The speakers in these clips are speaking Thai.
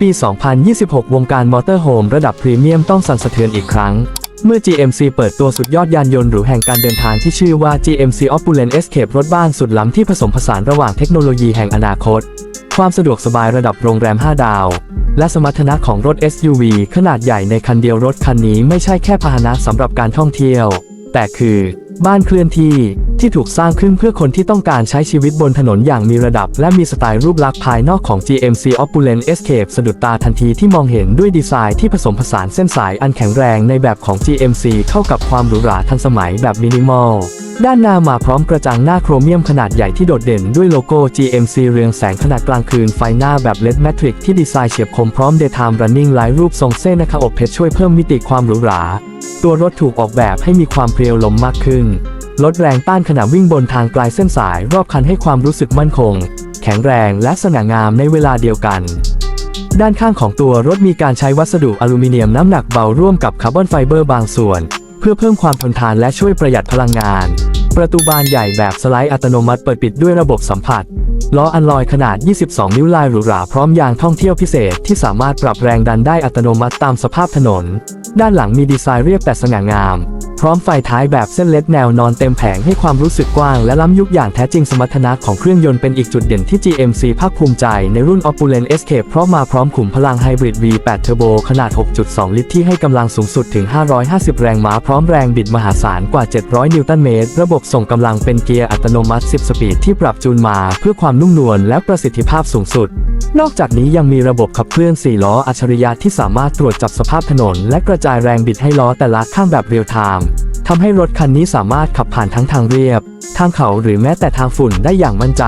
ปี 2026 วงการมอเตอร์โฮมระดับพรีเมียมต้องสั่นสะเทือนอีกครั้ง เมื่อ GMC เปิดตัวสุดยอดยานยนต์หรูแห่งการเดินทางที่ชื่อว่า GMC Opulent Escape รถบ้านสุดล้ำที่ผสมผสานระหว่างเทคโนโลยีแห่งอนาคต ความสะดวกสบายระดับโรงแรม 5 ดาว และสมรรถนะของรถ SUV ขนาดใหญ่ในคันเดียวรถคันนี้ไม่ใช่แค่พาหนะสำหรับการท่องเที่ยว แต่คือ บ้านเคลื่อนที่ที่ถูกสร้างขึ้นเพื่อคนที่ต้องการใช้ชีวิตบนถนนอย่างมีระดับ และมีสไตล์รูปลักษณ์ภายนอกของ GMC Opulent Escape สะดุดตาทันทีที่มองเห็นด้วยดีไซน์ที่ผสมผสานเส้นสายอันแข็งแรงในแบบของ GMC เข้ากับความหรูหราทันสมัยแบบมินิมอลด้านหน้ามาพร้อมกระจังหน้าโครเมียมขนาดใหญ่ที่โดดเด่นด้วยโลโก้ GMC เรืองแสงขนาดกลางคืนไฟหน้าแบบ LED Matrix ที่ดีไซน์เฉียบคมพร้อม Daytime Running หลายรูปทรงเส้นนะคะอบเพชรช่วยเพิ่มมิติความหรูหรา ตัวรถถูกออกแบบให้มีความเพรียวลมมากขึ้นลดแรงต้านขณะวิ่งบนทางไกลเส้นสายรอบคันให้ความรู้สึกมั่นคง แข็งแรงและสง่างามในเวลาเดียวกัน ด้านข้างของตัวรถมีการใช้วัสดุอลูมิเนียมน้ำหนักเบาร่วมกับคาร์บอนไฟเบอร์บางส่วน เพื่อเพิ่มความทนทานและช่วยประหยัดพลังงาน ประตูบานใหญ่แบบสไลด์อัตโนมัติเปิดปิดด้วยระบบสัมผัสล้ออันลอยขนาด 22 นิ้วลายหรูหราพร้อมยางท่องเที่ยวพิเศษที่สามารถปรับแรงดันได้อัตโนมัติตามสภาพถนน ด้านหลังมีดีไซน์เรียบแต่สง่างาม พร้อมไฟท้ายแบบเส้นเล็ดแนวนอนเต็มแผงให้ความรู้สึกกว้างและล้ำยุคอย่างแท้จริงสมรรถนะของเครื่องยนต์เป็นอีกจุดเด่นที่ GMC ภาคภูมิใจในรุ่น Opulent Escape เพราะมาพร้อมขุมพลังไฮบริด V8 Turbo ขนาด 6.2 ลิตรที่ให้กำลังสูงสุดถึง 550 แรงม้าพร้อมแรงบิดมหาศาลกว่า 700 นิวตันเมตร ระบบส่งกำลังเป็นเกียร์อัตโนมัติ 10 สปีดที่ปรับจูนมาเพื่อความนุ่มนวลและประสิทธิภาพสูงสุดนอกจากนี้ยังมีระบบขับเคลื่อน4ล้ออัจฉริยะที่สามารถตรวจจับสภาพถนน และกระจายแรงบิดให้ล้อแต่ละข้างแบบเรียลไทม์ทำให้รถคันนี้สามารถขับผ่านทั้งทางเรียบ ทางเขาหรือแม้แต่ทางฝุ่นได้อย่างมั่นใจ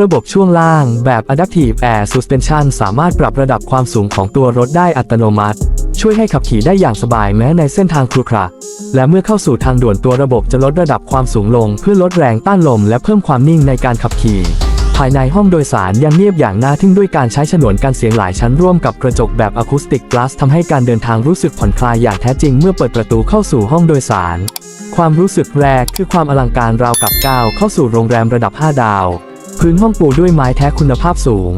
ระบบช่วงล่างแบบ Adaptive Air Suspension สามารถปรับระดับความสูงของตัวรถได้อัตโนมัติ ช่วยให้ขับขี่ได้อย่างสบายแม้ในเส้นทางครุขระ และเมื่อเข้าสู่ทางด่วนตัวระบบจะลดระดับความสูงลง เพื่อลดแรงต้านลมและเพิ่มความนิ่งในการขับขี่ ภายในห้องโดยสารยังเงียบอย่างน่าทึ่งด้วยการใช้ฉนวนกันเสียงหลายชั้นร่วมกับกระจกแบบอะคูสติกกลาสทำให้การเดินทางรู้สึกผ่อนคลายอย่างแท้จริงเมื่อเปิดประตูเข้าสู่ห้องโดยสาร ความรู้สึกแรกคือความอลังการราวกับก้าวเข้าสู่โรงแรมระดับ 5 ดาว พื้นห้องปูด้วยไม้แท้คุณภาพสูง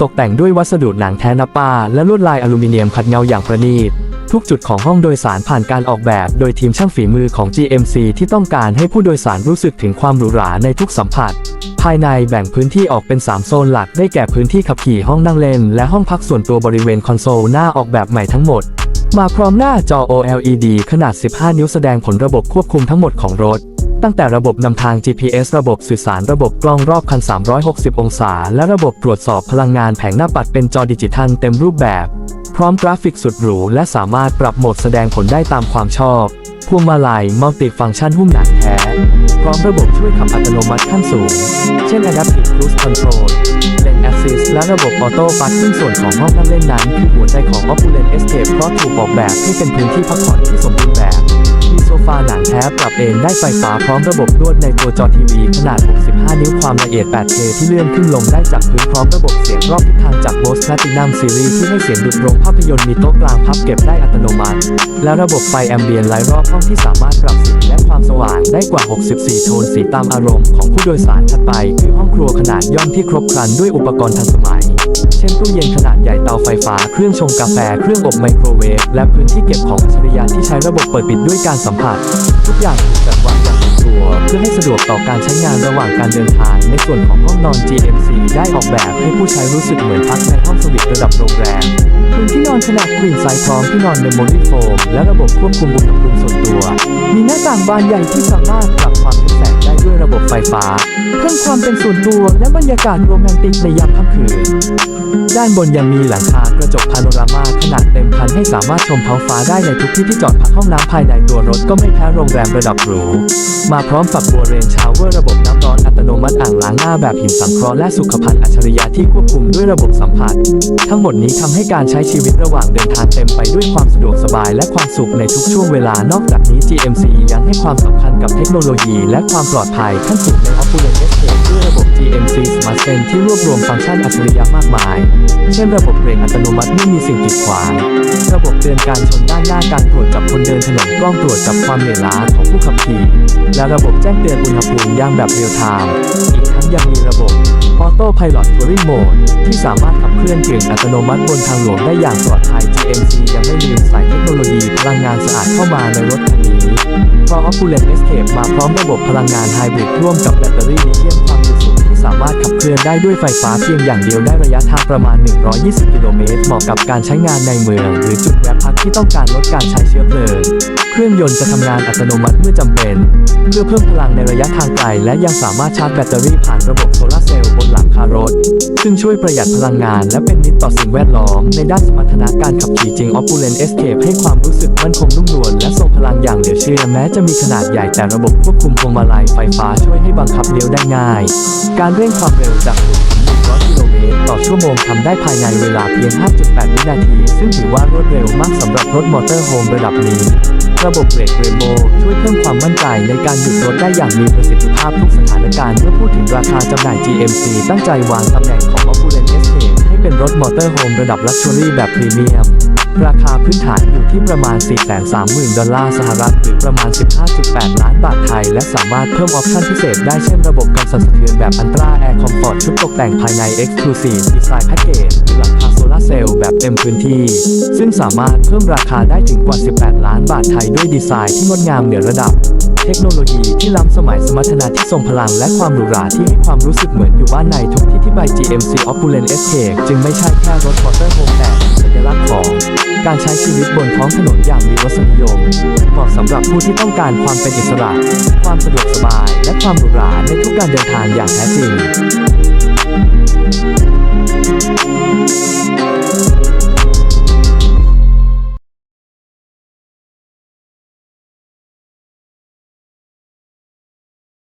ตกแต่งด้วยวัสดุหนังแท้นับป้า และลวดลายอลูมิเนียมขัดเงาอย่างประณีต ทุกจุดของห้องโดยสารผ่านการออกแบบโดยทีมช่างฝีมือของ GMC ที่ต้องการให้ผู้โดยสารรู้สึกถึงความหรูหราในทุกสัมผัส ภายในแบ่งพื้นที่ออกเป็น 3 โซนหลักได้แก่พื้นที่ขับขี่ห้องนั่งเล่น และห้องพักส่วนตัวบริเวณคอนโซลหน้าออกแบบใหม่ทั้งหมด มาพร้อมหน้าจอ OLED ขนาด 15 นิ้วแสดงผลระบบควบคุมทั้งหมดของรถ ตั้งแต่ระบบนำทาง GPS ระบบสื่อสารระบบกล้องรอบคัน 360 องศา และระบบตรวจสอบพลังงานแผงหน้าปัดเป็นจอดิจิทัลเต็มรูปแบบ พร้อมกราฟิกสุดหรู และสามารถปรับโหมดแสดงผลได้ตามความชอบพวงมาลัยมัลติฟังก์ชันหุ้มหนังแท้ พร้อมระบบช่วยขับอัตโนมัติขั้นสูง เช่น Adaptive Cruise Control Lane Assist และระบบ Auto Park ซึ่งส่วนของห้องนั่งเล่นนั้นคือหัวใจของ Opulent Escape เพราะถูกออกแบบให้เป็นพื้นที่พักผ่อนที่สมบูรณ์แบบ โซฟาหนังแท้ปรับเอนได้ไฟฟ้าพร้อมระบบนวดในตัวจอทีวีขนาด 65 นิ้วความละเอียด 8K ที่เลื่อนขึ้นลงได้จากพื้นพร้อมระบบเสียงรอบทิศทางจาก Bose Platinum Series ที่ให้เสียงดุดโรงภาพยนตร์มีโต๊ะกลางพับเก็บได้อัตโนมัติ และระบบไฟแอมเบียนไลท์รอบห้องที่สามารถปรับสีและความสว่างได้กว่า 64 โทนสีตามอารมณ์ของผู้โดยสารถัดไปคือห้องครัวขนาดย่อมที่ครบครันด้วยอุปกรณ์ทันสมัย เช่นตู้เย็นขนาดใหญ่เตาไฟฟ้า เครื่องชงกาแฟ เครื่องอบไมโครเวฟ และพื้นที่เก็บของอัจฉริยะที่ใช้ระบบเปิดปิดด้วยการสัมผัส ทุกอย่างถูกจัดวางอย่างลงตัว เพื่อให้สะดวกต่อการใช้งานระหว่างการเดินทาง ในส่วนของห้องนอน GMC ได้ออกแบบให้ผู้ใช้รู้สึกเหมือนพักในห้องสวีทระดับโรงแรมพื้นที่นอนขนาดควีนไซส์พร้อมที่นอนเมมโมรี่โฟมและระบบควบคุมอุณหภูมิส่วนตัว มีหน้าต่างบานใหญ่ที่สามารถปรับความทึบแสงได้ด้วยระบบไฟฟ้า เพิ่มความเป็นส่วนตัวและบรรยากาศโรแมนติกในยามค่ำคืน ด้านบนยังมีหลังคากระจกพาโนรามาขนาดเต็มคันให้สามารถชมท้องฟ้าได้ในทุกที่ที่จอดพักห้องน้ำภายในตัวรถก็ไม่แพ้โรงแรมระดับหรู มาพร้อมฝักบัวเรนชาวเวอร์ระบบน้ำ โนมัติอ่างล้างหน้าแบบหินสังเคราะห์และสุขภัณฑ์อัจฉริยะที่ควบคุมด้วยระบบสัมผัส ทั้งหมดนี้ทำให้การใช้ชีวิตระหว่างเดินทางเต็มไปด้วยความสะดวกสบายและความสุขในทุกช่วงเวลานอกจากนี้ GMC ยังให้ความสำคัญกับเทคโนโลยี และความปลอดภัยขั้นสูงใน Opulent Escape ด้วยระบบ GMC Smart Sense ที่รวบรวมฟังก์ชันอัจฉริยะมากมาย เช่นระบบเบรกอัตโนมัติไม่มีสิ่งกีดขวาง ระบบเตือนการชนด้านหน้าการตรวจจับคนเดินถนนกล้องตรวจจับความเหนื่อยล้าของผู้ขับขี่ และระบบแจ้งเตือนอุณหภูมิย่างแบบเรียลไทม์อีกทั้งยังมีระบบ Auto Pilot Touring Mode ที่สามารถขับเคลื่อนเกึ่งอัตโนมัติบนทางหลวงได้อย่างปลอดภัย GMC ยังไม่ลืมใส่เทคโนโลยีพลังงานสะอาดเข้ามาในรถคันนี้ เพราะ Opulent Escape มาพร้อมระบบพลังงานไฮบริดร่วมกับแบตเตอรี่ลิเธียมความเร็วสูงที่สามารถขับเคลื่อนได้ด้วยไฟฟ้าเพียงอย่างเดียวได้ระยะทางประมาณ 120 กิโลเมตร เหมาะกับการใช้งานในเมือง หรือจุดแวะพักที่ต้องการลดการใช้เชื้อเพลิง เครื่องยนต์จะทำงานอัตโนมัติเมื่อจำเป็น เพื่อเพิ่มพลังในระยะทางไกล และยังสามารถชาร์จแบตเตอรี่ผ่านระบบโซลาร์เซลล์บนหลังคารถ ซึ่งช่วยประหยัดพลังงานและเป็นมิตรต่อสิ่งแวดล้อม ในด้านสมรรถนะการขับขี่จริง Opulent Escape ให้ความรู้สึกมั่นคงนุ่มนวลและทรงพลังอย่างเหลือเชื่อแม้จะมีขนาดใหญ่แต่ระบบควบคุมพวงมาลัยไฟฟ้าช่วยให้บังคับเลี้ยวได้ง่าย การเร่งความเร็วจาก0ถึง100กิโลเมตรต่อชั่วโมงทำได้ภายในเวลาเพียง 5.8 วินาที ซึ่งถือว่ารวดเร็วมากสำหรับรถมอเตอร์โฮมระดับนี้ ระบบเบรกเรโบช่วยเพิ่มความมั่นใจในการหยุดรถได้อย่างมีประสิทธิภาพทุกสถานการณ์เมื่อพูดถึงราคาจำหน่าย GMC ตั้งใจวางตำแหน่งของ Opulent Escape ให้เป็นรถมอเตอร์โฮมระดับลักชัวรี่แบบพรีเมียม ราคาพื้นฐานอยู่ที่ประมาณ 430,000 ดอลลาร์สหรัฐ หรือประมาณ 15.8 ล้านบาทไทย และสามารถเพิ่มออปชั่นพิเศษได้เช่นระบบกันสั่นสะเทือนแบบอันตราแอร์คอมฟอร์ตชุดตกแต่งภายใน Exclusive Design Package หรือหลังคาโซลาร์เซลล์แบบเต็มพื้นที่ ซึ่งสามารถเพิ่มราคาได้ถึงกว่า 18 ล้านบาทไทยด้วยดีไซน์ที่งดงามเหนือระดับเทคโนโลยีที่ล้ำสมัยสมรรถนะที่ทรงพลังและความหรูหราที่ให้ความรู้สึกเหมือนอยู่บ้านในทุกที่ที่ by GMC Opulent Escape จึงไม่ใช่แค่รถมอเตอร์โฮมแต่เป็นสัญลักษณ์ของ การใช้ชีวิตบนท้องถนนอย่างมีรสนิยม เหมาะสำหรับผู้ที่ต้องการความเป็นอิสระ ความสะดวกสบาย และความหรูหราในทุกการเดินทางอย่างแท้จริง